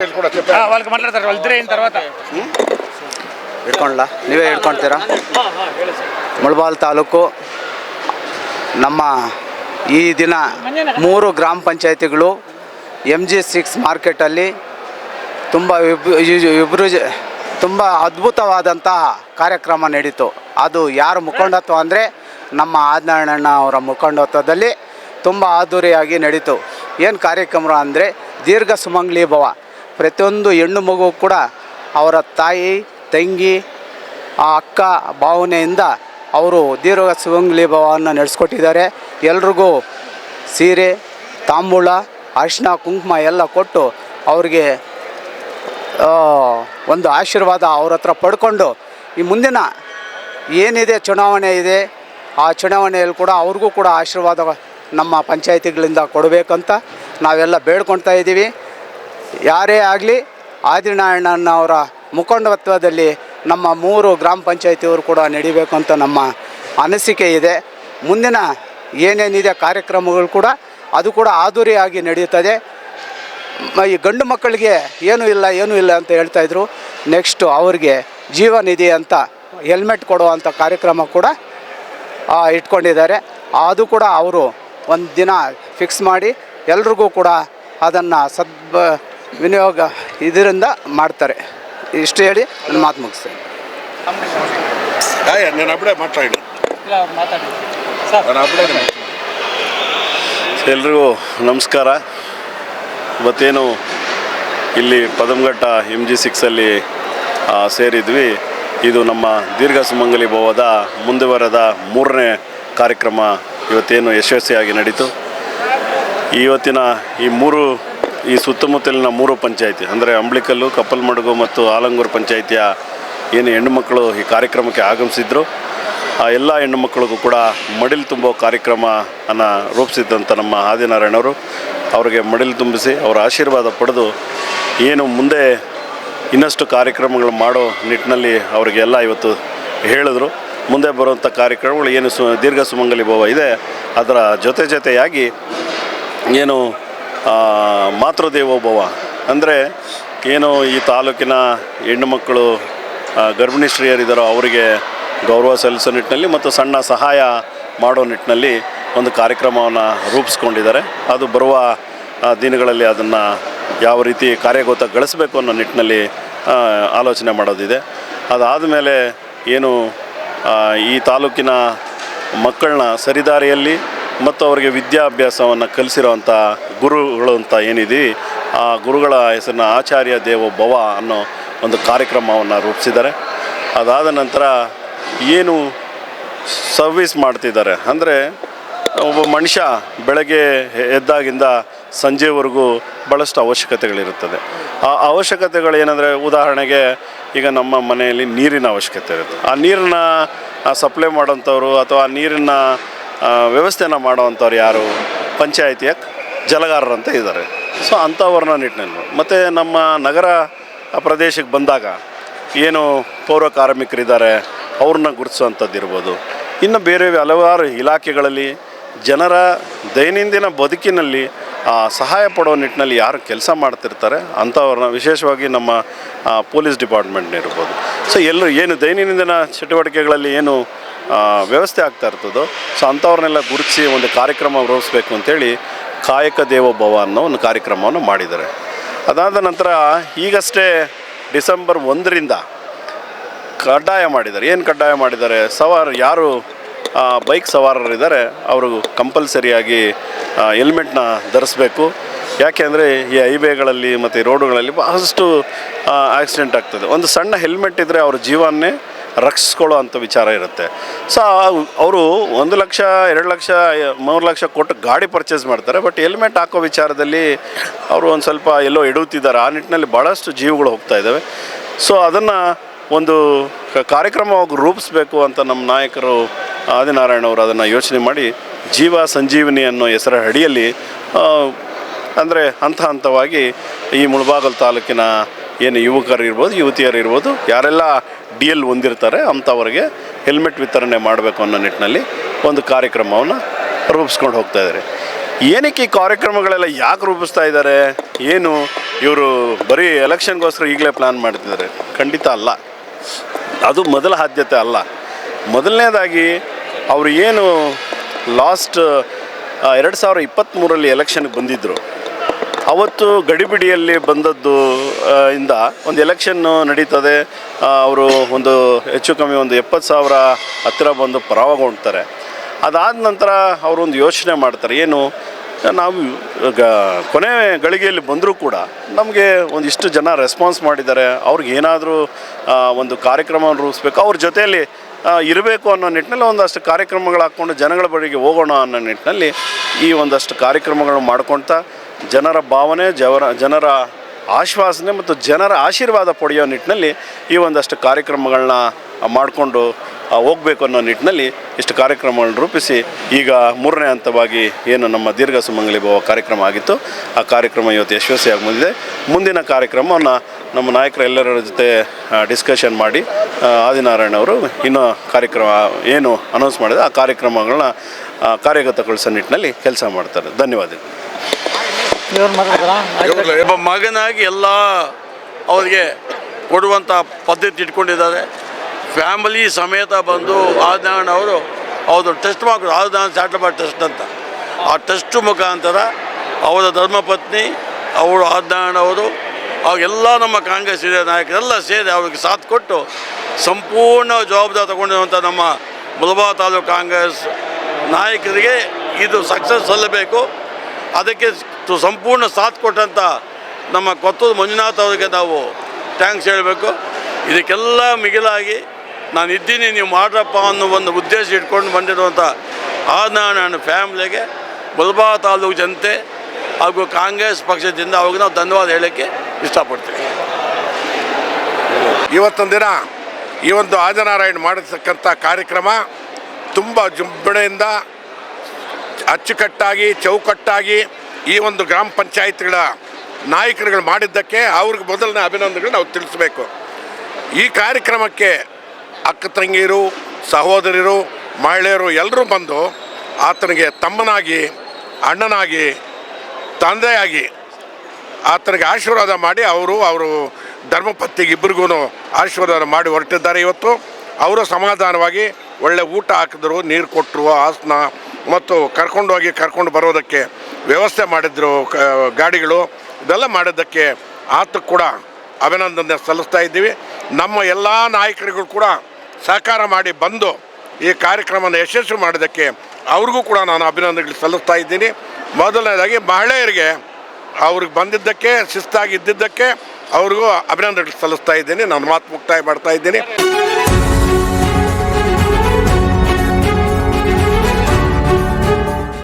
ఆ, వాళ్ళకి మాట్లాడతారు వాళ్ళు ఇద్దరు అయిన తర్వాత ಹಿಡ್ಕೊಂಡ್ಲಾ ನೀವೇ ಹಿಡ್ಕೊಳ್ತೀರಾ ಮುಳಬಾಲ್ ತಾಲೂಕು ನಮ್ಮ ಈ ದಿನ ಮೂರು ಗ್ರಾಮ ಪಂಚಾಯತಿಗಳು ಎಮ್ ಜಿ ಸಿಕ್ಸ್ ಮಾರ್ಕೆಟಲ್ಲಿ ತುಂಬ ವಿಭೃಜ ತುಂಬ ಅದ್ಭುತವಾದಂತಹ ಕಾರ್ಯಕ್ರಮ ನಡೀತು ಅದು ಯಾರ ಮುಖಂಡತ್ವ ಅಂದರೆ ನಮ್ಮ ಆದಿನಾರಾಯಣಣ್ಣ ಅವರ ಮುಖಂಡತ್ವದಲ್ಲಿ ತುಂಬ ಅದ್ದೂರಿಯಾಗಿ ನಡೀತು ಏನು ಕಾರ್ಯಕ್ರಮ ಅಂದರೆ ದೀರ್ಘ ಸುಮಂಗ್ಲಿ ಭವ ಪ್ರತಿಯೊಂದು ಹೆಣ್ಣು ಮಗು ಕೂಡ ಅವರ ತಾಯಿ, ತಂಗಿ, ಆ ಅಕ್ಕ ಭಾವನೆಯಿಂದ ಅವರು ದೀರ್ಘ ಸುಗಂಗ್ಲಿ ಭಾವವನ್ನು ನಡೆಸ್ಕೊಟ್ಟಿದ್ದಾರೆ. ಎಲ್ರಿಗೂ ಸೀರೆ ತಾಂಬೂಳ ಅರಿಶಿನ ಕುಂಕುಮ ಎಲ್ಲ ಕೊಟ್ಟು ಅವ್ರಿಗೆ ಒಂದು ಆಶೀರ್ವಾದ ಅವ್ರ ಹತ್ರ ಪಡ್ಕೊಂಡು ಈ ಮುಂದಿನ ಏನಿದೆ ಚುನಾವಣೆ ಇದೆ, ಆ ಚುನಾವಣೆಯಲ್ಲಿ ಕೂಡ ಅವ್ರಿಗೂ ಕೂಡ ಆಶೀರ್ವಾದ ನಮ್ಮ ಪಂಚಾಯತಿಗಳಿಂದ ಕೊಡಬೇಕಂತ ನಾವೆಲ್ಲ ಬೇಡ್ಕೊಳ್ತಾ ಇದ್ದೀವಿ. ಯಾರೇ ಆಗಲಿ ಆದಿನಾರಾಯಣನವರ ಮುಖಂಡತ್ವದಲ್ಲಿ ನಮ್ಮ ಮೂರು ಗ್ರಾಮ ಪಂಚಾಯತಿಯವರು ಕೂಡ ನಡಿಬೇಕು ಅಂತ ನಮ್ಮ ಅನಿಸಿಕೆ ಇದೆ. ಮುಂದಿನ ಏನೇನಿದೆ ಕಾರ್ಯಕ್ರಮಗಳು ಕೂಡ ಅದು ಕೂಡ ಆಧುರಿಯಾಗಿ ನಡೆಯುತ್ತದೆ. ಈ ಗಂಡು ಮಕ್ಕಳಿಗೆ ಏನೂ ಇಲ್ಲ ಏನೂ ಇಲ್ಲ ಅಂತ ಹೇಳ್ತಾಯಿದ್ರು ನೆಕ್ಸ್ಟು ಅವ್ರಿಗೆ ಜೀವನಿಧಿ ಅಂತ ಹೆಲ್ಮೆಟ್ ಕೊಡುವಂಥ ಕಾರ್ಯಕ್ರಮ ಕೂಡ ಇಟ್ಕೊಂಡಿದ್ದಾರೆ. ಅದು ಕೂಡ ಅವರು ಒಂದು ದಿನ ಫಿಕ್ಸ್ ಮಾಡಿ ಎಲ್ರಿಗೂ ಕೂಡ ಅದನ್ನು ಸದ್ಬ ವಿನಿಯೋಗ ಇದರಿಂದ ಮಾಡ್ತಾರೆ ಇಷ್ಟು ಹೇಳಿ ನನ್ನ ಮಾತು ಮುಗಿಸ್ತೇನೆ అయ్యా నేను అప్పుడే మాట్లాడి నేను అప్పుడే ಎಲ್ರಿಗೂ ನಮಸ್ಕಾರ ಇವತ್ತೇನು ಇಲ್ಲಿ ಪದಮಘಟ್ಟ ಎಮ್ ಜಿ ಸಿಕ್ಸಲ್ಲಿ ಸೇರಿದ್ವಿ ಇದು ನಮ್ಮ ದೀರ್ಘ ಸುಮಂಗಲಿ ಭವದ ಮುಂದುವರೆದ ಮೂರನೇ ಕಾರ್ಯಕ್ರಮ ಇವತ್ತೇನು ಯಶಸ್ವಿಯಾಗಿ ನಡೀತು ಇವತ್ತಿನ ಈ ಮೂರು ಈ ಸುತ್ತಮುತ್ತಲಿನ ಮೂರು ಪಂಚಾಯಿತಿ, ಅಂದರೆ ಅಂಬ್ಲಿಕಲ್ಲು, ಕಪ್ಪಲ್ಮಡುಗು ಮತ್ತು ಆಲಂಗೂರು ಪಂಚಾಯಿತಿಯ ಏನು ಹೆಣ್ಣುಮಕ್ಕಳು ಈ ಕಾರ್ಯಕ್ರಮಕ್ಕೆ ಆಗಮಿಸಿದ್ರು. ಆ ಎಲ್ಲ ಹೆಣ್ಣುಮಕ್ಕಳಿಗೂ ಕೂಡ ಮಡಿಲು ತುಂಬೋ ಕಾರ್ಯಕ್ರಮವನ್ನು ರೂಪಿಸಿದ್ದಂಥ ನಮ್ಮ ಆದಿನಾರಾಯಣವರು ಅವರಿಗೆ ಮಡಿಲು ತುಂಬಿಸಿ ಅವರ ಆಶೀರ್ವಾದ ಪಡೆದು ಏನು ಮುಂದೆ ಇನ್ನಷ್ಟು ಕಾರ್ಯಕ್ರಮಗಳು ಮಾಡೋ ನಿಟ್ಟಿನಲ್ಲಿ ಅವರಿಗೆಲ್ಲ ಇವತ್ತು ಹೇಳಿದ್ರು. ಮುಂದೆ ಬರುವಂಥ ಕಾರ್ಯಕ್ರಮಗಳು ಏನು ಸು ದೀರ್ಘ ಸುಮಂಗಲಿ ಭವ ಇದೆ. ಅದರ ಜೊತೆ ಜೊತೆಯಾಗಿ ಏನು ಮಾತೃದೇವೋಭವ. ಅಂದರೆ ಏನು ಈ ತಾಲೂಕಿನ ಹೆಣ್ಣು ಮಕ್ಕಳು ಗರ್ಭಿಣಿ ಸ್ತ್ರೀಯರಿದ್ದಾರೋ ಅವರಿಗೆ ಗೌರವ ಸಲ್ಲಿಸೋ ನಿಟ್ಟಿನಲ್ಲಿ ಮತ್ತು ಸಣ್ಣ ಸಹಾಯ ಮಾಡೋ ನಿಟ್ಟಿನಲ್ಲಿ ಒಂದು ಕಾರ್ಯಕ್ರಮವನ್ನು ರೂಪಿಸ್ಕೊಂಡಿದ್ದಾರೆ. ಅದು ಬರುವ ದಿನಗಳಲ್ಲಿ ಅದನ್ನು ಯಾವ ರೀತಿ ಕಾರ್ಯಗತಗೊಳಿಸಬೇಕು ಅನ್ನೋ ನಿಟ್ಟಿನಲ್ಲಿ ಆಲೋಚನೆ ಮಾಡೋದಿದೆ. ಅದಾದ ಮೇಲೆ ಏನು ಈ ತಾಲೂಕಿನ ಮಕ್ಕಳನ್ನ ಸರಿದಾರಿಯಲ್ಲಿ ಮತ್ತು ಅವರಿಗೆ ವಿದ್ಯಾಭ್ಯಾಸವನ್ನು ಕಲಿಸಿರೋವಂಥ ಗುರುಗಳು ಅಂತ ಏನಿದೆ ಆ ಗುರುಗಳ ಹೆಸರನ್ನ ಆಚಾರ್ಯ ದೇವೋ ಭವ ಅನ್ನೋ ಒಂದು ಕಾರ್ಯಕ್ರಮವನ್ನು ರೂಪಿಸಿದ್ದಾರೆ. ಅದಾದ ನಂತರ ಏನು ಸರ್ವಿಸ್ ಮಾಡ್ತಿದ್ದಾರೆ ಅಂದರೆ ಒಬ್ಬ ಮನುಷ್ಯ ಬೆಳಗ್ಗೆ ಎದ್ದಾಗಿಂದ ಸಂಜೆವರೆಗೂ ಭಾಳಷ್ಟು ಅವಶ್ಯಕತೆಗಳಿರುತ್ತದೆ. ಆ ಅವಶ್ಯಕತೆಗಳು ಏನಂದರೆ ಉದಾಹರಣೆಗೆ ಈಗ ನಮ್ಮ ಮನೆಯಲ್ಲಿ ನೀರಿನ ಅವಶ್ಯಕತೆ ಇರುತ್ತೆ. ಆ ನೀರನ್ನ ಸಪ್ಲೈ ಮಾಡೋಂಥವ್ರು ಅಥವಾ ಆ ನೀರಿನ ಆ, ವ್ಯವಸ್ಥೆನ ಮಾಡೋವಂಥವ್ರು ಯಾರು? ಪಂಚಾಯಿತಿಯ ಜಲಗಾರರು ಅಂತ ಇದ್ದಾರೆ. ಸೊ ಅಂಥವ್ರನ್ನ ನಿಟ್ಟಿನಲ್ಲಿ. ಮತ್ತು ನಮ್ಮ ನಗರ ಪ್ರದೇಶಕ್ಕೆ ಬಂದಾಗ ಏನು ಪೌರ ಕಾರ್ಮಿಕರಿದ್ದಾರೆ, ಅವ್ರನ್ನ ಗುರುತಿಸುವಂಥದ್ದು ಇರ್ಬೋದು. ಇನ್ನು ಬೇರೆ ಹಲವಾರು ಇಲಾಖೆಗಳಲ್ಲಿ ಜನರ ದೈನಂದಿನ ಬದುಕಿನಲ್ಲಿ ಸಹಾಯ ಪಡೋ ನಿಟ್ಟಿನಲ್ಲಿ ಯಾರು ಕೆಲಸ ಮಾಡ್ತಿರ್ತಾರೆ ಅಂಥವ್ರನ್ನ ವಿಶೇಷವಾಗಿ ನಮ್ಮ ಪೊಲೀಸ್ ಡಿಪಾರ್ಟ್ಮೆಂಟ್ ಇರ್ಬೋದು ಸೊ ಎಲ್ಲರೂ ಏನು ದೈನಂದಿನ ಚಟುವಟಿಕೆಗಳಲ್ಲಿ ಏನು ವ್ಯವಸ್ಥೆ ಆಗ್ತಾ ಇರ್ತದೋ? ಸೊ ಅಂಥವ್ರನ್ನೆಲ್ಲ ಗುರುತಿಸಿ ಒಂದು ಕಾರ್ಯಕ್ರಮ ರೂಪಿಸ್ಬೇಕು ಅಂತೇಳಿ ಕಾಯಕ ದೇವೋಭವ ಅನ್ನೋ ಒಂದು ಕಾರ್ಯಕ್ರಮವನ್ನು ಮಾಡಿದ್ದಾರೆ. ಅದಾದ ನಂತರ ಈಗಷ್ಟೇ ಡಿಸೆಂಬರ್ ಒಂದರಿಂದ ಕಡ್ಡಾಯ ಮಾಡಿದ್ದಾರೆ. ಏನು ಕಡ್ಡಾಯ ಮಾಡಿದ್ದಾರೆ? ಸವಾರ, ಯಾರು ಬೈಕ್ ಸವಾರರಿದ್ದಾರೆ, ಅವರು ಕಂಪಲ್ಸರಿಯಾಗಿ ಹೆಲ್ಮೆಟ್ನ ಧರಿಸ್ಬೇಕು. ಯಾಕೆಂದರೆ ಈ ಹೈವೇಗಳಲ್ಲಿ ಮತ್ತು ರೋಡುಗಳಲ್ಲಿ ಬಹಳಷ್ಟು ಆಕ್ಸಿಡೆಂಟ್ ಆಗ್ತದೆ. ಒಂದು ಸಣ್ಣ ಹೆಲ್ಮೆಟ್ ಇದ್ದರೆ ಅವ್ರ ಜೀವನ್ನೇ ರಕ್ಷಿಸ್ಕೊಳ್ಳೋ ಅಂಥ ವಿಚಾರ ಇರುತ್ತೆ. ಸೊ ಅವರು ಒಂದು ಲಕ್ಷ, ಎರಡು ಲಕ್ಷ, ಮೂರು ಲಕ್ಷ ಕೊಟ್ಟು ಗಾಡಿ ಪರ್ಚೇಸ್ ಮಾಡ್ತಾರೆ ಬಟ್ ಹೆಲ್ಮೆಟ್ ಹಾಕೋ ವಿಚಾರದಲ್ಲಿ ಅವರು ಒಂದು ಸ್ವಲ್ಪ ಎಲ್ಲೋ ಎಡುತ್ತಿದ್ದಾರೆ ಆ ನಿಟ್ಟಿನಲ್ಲಿ ಭಾಳಷ್ಟು ಜೀವಗಳು ಹೋಗ್ತಾ ಇದ್ದಾವೆ. ಸೊ ಅದನ್ನು ಒಂದು ಕಾರ್ಯಕ್ರಮವಾಗಿ ರೂಪಿಸ್ಬೇಕು ಅಂತ ನಮ್ಮ ನಾಯಕರು ಆದಿನಾರಾಯಣ ಅವರು ಅದನ್ನು ಯೋಚನೆ ಮಾಡಿ, ಜೀವ ಸಂಜೀವಿನಿ ಅನ್ನೋ ಹೆಸರ ಅಡಿಯಲ್ಲಿ ಅಂದರೆ ಹಂತ ಹಂತವಾಗಿ ಈ ಮುಳಬಾಗಲ್ ತಾಲೂಕಿನ ಏನು ಯುವಕರು ಇರ್ಬೋದು, ಯುವತಿಯರು ಇರ್ಬೋದು, ಯಾರೆಲ್ಲ ಡಿ ಎಲ್ ಹೊಂದಿರ್ತಾರೆ ಅಂಥವ್ರಿಗೆ ಹೆಲ್ಮೆಟ್ ವಿತರಣೆ ಮಾಡಬೇಕು ಅನ್ನೋ ನಿಟ್ಟಿನಲ್ಲಿ ಒಂದು ಕಾರ್ಯಕ್ರಮವನ್ನು ರೂಪಿಸ್ಕೊಂಡು ಹೋಗ್ತಾ ಇದ್ದಾರೆ. ಏನಕ್ಕೆ ಈ ಕಾರ್ಯಕ್ರಮಗಳೆಲ್ಲ ಯಾಕೆ ರೂಪಿಸ್ತಾ ಇದ್ದಾರೆ? ಏನು ಇವರು ಬರೀ ಎಲೆಕ್ಷನ್ಗೋಸ್ಕರ ಈಗಲೇ ಪ್ಲ್ಯಾನ್ ಮಾಡ್ತಿದ್ದಾರೆ? ಖಂಡಿತ ಅಲ್ಲ. ಅದು ಮೊದಲ ಆದ್ಯತೆ ಅಲ್ಲ. ಮೊದಲನೇದಾಗಿ ಅವರು ಏನು ಲಾಸ್ಟ್ ಎರಡು ಸಾವಿರ ಇಪ್ಪತ್ತ್ಮೂರಲ್ಲಿ ಎಲೆಕ್ಷನ್ಗೆ ಬಂದಿದ್ದರು ಅವತ್ತು ಗಡಿಬಿಡಿಯಲ್ಲಿ ಬಂದದ್ದು ಇಂದ ಒಂದು ಎಲೆಕ್ಷನ್ನು ನಡೀತದೆ. ಅವರು ಒಂದು ಹೆಚ್ಚು ಕಮ್ಮಿ ಒಂದು ಎಪ್ಪತ್ತು ಸಾವಿರ ಹತ್ತಿರ ಬಂದು ಪರಾಭವಗೊಳ್ತಾರೆ ಅದಾದ ನಂತರ ಅವರು ಒಂದು ಯೋಚನೆ ಮಾಡ್ತಾರೆ, ಏನು, ನಾವು ಗ ಕೊನೆ ಗಳಿಗೆಯಲ್ಲಿ ಬಂದರೂ ಕೂಡ ನಮಗೆ ಒಂದಿಷ್ಟು ಜನ ರೆಸ್ಪಾನ್ಸ್ ಮಾಡಿದ್ದಾರೆ, ಅವ್ರಿಗೆ ಏನಾದರೂ ಒಂದು ಕಾರ್ಯಕ್ರಮ ರೂಪಿಸ್ಬೇಕು, ಅವ್ರ ಜೊತೆಯಲ್ಲಿ ಇರಬೇಕು ಅನ್ನೋ ನಿಟ್ಟಿನಲ್ಲಿ ಒಂದಷ್ಟು ಕಾರ್ಯಕ್ರಮಗಳು ಹಾಕ್ಕೊಂಡು ಜನಗಳ ಬಳಿಗೆ ಹೋಗೋಣ ಅನ್ನೋ ನಿಟ್ಟಿನಲ್ಲಿ ಈ ಒಂದಷ್ಟು ಕಾರ್ಯಕ್ರಮಗಳು ಮಾಡ್ಕೊಳ್ತಾ ಜನರ ಭಾವನೆ, ಜವರ, ಜನರ ಆಶ್ವಾಸನೆ ಮತ್ತು ಜನರ ಆಶೀರ್ವಾದ ಪಡೆಯೋ ನಿಟ್ಟಿನಲ್ಲಿ ಈ ಒಂದಷ್ಟು ಕಾರ್ಯಕ್ರಮಗಳನ್ನ ಮಾಡಿಕೊಂಡು ಹೋಗಬೇಕು ಅನ್ನೋ ನಿಟ್ಟಿನಲ್ಲಿ ಇಷ್ಟು ಕಾರ್ಯಕ್ರಮಗಳನ್ನು ರೂಪಿಸಿ ಈಗ ಮೂರನೇ ಹಂತವಾಗಿ ಏನು ನಮ್ಮ ದೀರ್ಘ ಸುಮಂಗಲಿ ಭವ ಕಾರ್ಯಕ್ರಮ ಆಗಿತ್ತು. ಆ ಕಾರ್ಯಕ್ರಮ ಇವತ್ತು ಯಶಸ್ವಿಯಾಗಿ ಬಂದಿದೆ ಮುಂದಿನ ಕಾರ್ಯಕ್ರಮವನ್ನು ನಮ್ಮ ನಾಯಕರೆಲ್ಲರ ಜೊತೆ ಡಿಸ್ಕಷನ್ ಮಾಡಿ ಆದಿನಾರಾಯಣ ಅವರು ಇನ್ನೂ ಕಾರ್ಯಕ್ರಮ, ಏನು ಅನೌನ್ಸ್ ಮಾಡಿದೆ ಆ ಕಾರ್ಯಕ್ರಮಗಳನ್ನ ಕಾರ್ಯಗತಗೊಳಿಸೋ ನಿಟ್ಟಿನಲ್ಲಿ ಕೆಲಸ ಮಾಡ್ತಾರೆ. ಧನ್ಯವಾದಗಳು. ಒಬ್ಬ ಮಗನಾಗಿ ಎಲ್ಲ ಅವರಿಗೆ ಕೊಡುವಂಥ ಪದ್ಧತಿ ಇಟ್ಕೊಂಡಿದ್ದಾರೆ. ಫ್ಯಾಮಿಲಿ ಸಮೇತ ಬಂದು ಆದಿನಾರಾಯಣ ಅವರು ಅವರು ಟೆಸ್ಟ್ ಮಾಡ್ಕೊಂಡು ಆದಿನಾರಾಯಣ ಚಾಟಬಾರ್ ಟೆಸ್ಟ್ ಅಂತ. ಆ ಟೆಸ್ಟ್ ಮುಖಾಂತರ ಅವರ ಧರ್ಮಪತ್ನಿ, ಅವರು ಆದಿನಾರಾಯಣ ಅವರು ಅವಾಗೆಲ್ಲ ನಮ್ಮ ಕಾಂಗ್ರೆಸ್ ಹಿರಿಯ ನಾಯಕರೆಲ್ಲ ಸೇರಿ ಅವ್ರಿಗೆ ಸಾಥ್ ಕೊಟ್ಟು ಸಂಪೂರ್ಣ ಜವಾಬ್ದಾರಿ ತಗೊಂಡಿರುವಂಥ ನಮ್ಮ ಮುಲಬಾ ತಾಲೂಕು ಕಾಂಗ್ರೆಸ್ ನಾಯಕರಿಗೆ ಇದು ಸಕ್ಸಸ್ ಸಲ್ಲಬೇಕು ಅದಕ್ಕೆ ಸಂಪೂರ್ಣ ಸಾಥ್ ಕೊಟ್ಟಂಥ ನಮ್ಮ ಕೊತ್ತೂರು ಮಂಜುನಾಥ್ ಅವರಿಗೆ ನಾವು ಥ್ಯಾಂಕ್ಸ್ ಹೇಳಬೇಕು. ಇದಕ್ಕೆಲ್ಲ ಮಿಗಿಲಾಗಿ ನಾನು ಇದ್ದೀನಿ, ನೀವು ಮಾಡ್ರಪ್ಪ ಅನ್ನೋ ಒಂದು ಉದ್ದೇಶ ಇಟ್ಕೊಂಡು ಬಂದಿರುವಂಥ ಆದನಾರಾಯಣ ಫ್ಯಾಮ್ಲಿಗೆ, ಬಲ್ಬಾ ತಾಲೂಕು ಜನತೆ ಹಾಗೂ ಕಾಂಗ್ರೆಸ್ ಪಕ್ಷದಿಂದ ಅವ್ರಿಗೆ ನಾವು ಧನ್ಯವಾದ ಹೇಳೋಕ್ಕೆ ಇಷ್ಟಪಡ್ತೀವಿ ಇವತ್ತೊಂದು ದಿನ ಈ ಒಂದು ಆದಿನಾರಾಯಣ ಮಾಡಿರ್ತಕ್ಕಂಥ ಕಾರ್ಯಕ್ರಮ ತುಂಬ ಜುಂಬಣೆಯಿಂದ ಅಚ್ಚುಕಟ್ಟಾಗಿ, ಚೌಕಟ್ಟಾಗಿ ಈ ಒಂದು ಗ್ರಾಮ ಪಂಚಾಯತ್ಗಳ ನಾಯಕರುಗಳು ಮಾಡಿದ್ದಕ್ಕೆ ಅವ್ರಿಗೆ ಮೊದಲನೇ ಅಭಿನಂದನೆಗಳು ನಾವು ತಿಳಿಸ್ಬೇಕು. ಈ ಕಾರ್ಯಕ್ರಮಕ್ಕೆ ಅಕ್ಕ ತಂಗಿಯರು, ಸಹೋದರಿಯರು, ಮಹಿಳೆಯರು ಎಲ್ಲರೂ ಬಂದು ಆತನಿಗೆ ತಮ್ಮನಾಗಿ, ಅಣ್ಣನಾಗಿ, ತಂದೆಯಾಗಿ ಆತನಿಗೆ ಆಶೀರ್ವಾದ ಮಾಡಿ ಅವರು ಅವರು ಧರ್ಮಪತ್ನಿಗೆ ಇಬ್ಬರಿಗೂ ಆಶೀರ್ವಾದ ಮಾಡಿ ಹೊರಟಿದ್ದಾರೆ ಇವತ್ತು. ಅವರು ಸಮಾಧಾನವಾಗಿ ಒಳ್ಳೆ ಊಟ ಹಾಕಿದ್ರು, ನೀರು ಕೊಟ್ಟರು ಆಸನ ಮತ್ತು ಕರ್ಕೊಂಡು ಹೋಗಿ ಕರ್ಕೊಂಡು ಬರೋದಕ್ಕೆ ವ್ಯವಸ್ಥೆ ಮಾಡಿದ್ರು ಗಾಡಿಗಳು. ಇದೆಲ್ಲ ಮಾಡಿದ್ದಕ್ಕೆ ಆತ ಕೂಡ ಅಭಿನಂದನೆ ಸಲ್ಲಿಸ್ತಾ ಇದ್ದೀವಿ. ನಮ್ಮ ಎಲ್ಲ ನಾಯಕರಿಗೂ ಕೂಡ ಸಹಕಾರ ಮಾಡಿ ಬಂದು ಈ ಕಾರ್ಯಕ್ರಮನ ಯಶಸ್ವಿ ಮಾಡೋದಕ್ಕೆ ಅವ್ರಿಗೂ ಕೂಡ ನಾನು ಅಭಿನಂದನೆಗಳು ಸಲ್ಲಿಸ್ತಾ ಇದ್ದೀನಿ. ಮೊದಲನೇದಾಗಿ ಮಹಿಳೆಯರಿಗೆ ಅವ್ರಿಗೆ ಬಂದಿದ್ದಕ್ಕೆ ಶಿಸ್ತಾಗಿ ಇದ್ದಿದ್ದಕ್ಕೆ ಅವ್ರಿಗೂ ಅಭಿನಂದನೆಗಳು ಸಲ್ಲಿಸ್ತಾ ಇದ್ದೀನಿ. ನಾನು ಮಾತು ಮುಕ್ತಾಯ ಮಾಡ್ತಾ ಇದ್ದೀನಿ.